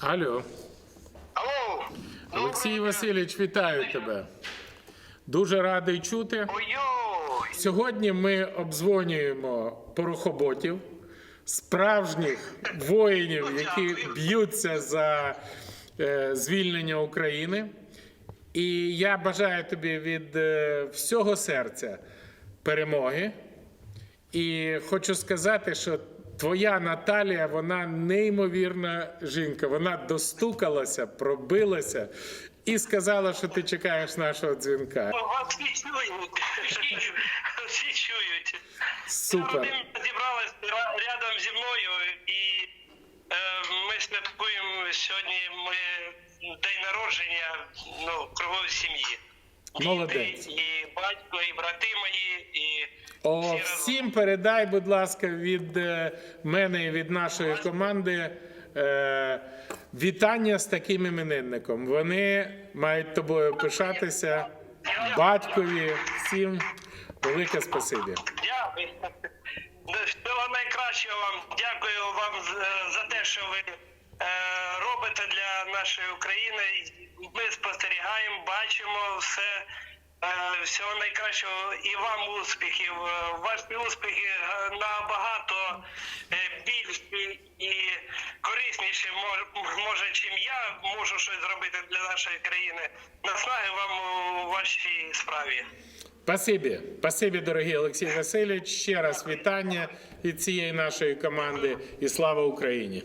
Алло, Алло. Олексій Васильович, вітаю тебе. Дуже радий чути. Ой-ой. Сьогодні ми обдзвонюємо порохоботів, справжніх воїнів, які б'ються за е, звільнення України. І я бажаю тобі від е, всього серця перемоги. І хочу сказати, що твоя Наталія, вона неймовірна жінка. Вона достукалася, пробилася і сказала, що ти чекаєш нашого дзвінка. Вас всі чують. Всі, чують. Супер. Зібралась рядом зі мною, і е, ми святкуємо сьогодні моє день народження ну, кругової сім'ї. Молодець. Діти, І батько, і брати мої, і О, всім передай, будь ласка, від е, мене і від нашої команди е, вітання з таким іменинником. Вони мають тобою пишатися. Батькові, всім велике спасибі. Дякую. Всього найкращого вам. Дякую вам за те, що ви е, робите для нашої України. Ми спостерігаємо, бачимо все. Е, Всього найкращого і вам успіхів. Е, Ваші успіхи е, набагато більші і корисніші, може, чим я можу щось зробити для нашої країни. Наснаги вам у вашій справі. Спасибі, спасибі, дорогий Олексій Васильович. Ще раз вітання від цієї нашої команди і слава Україні.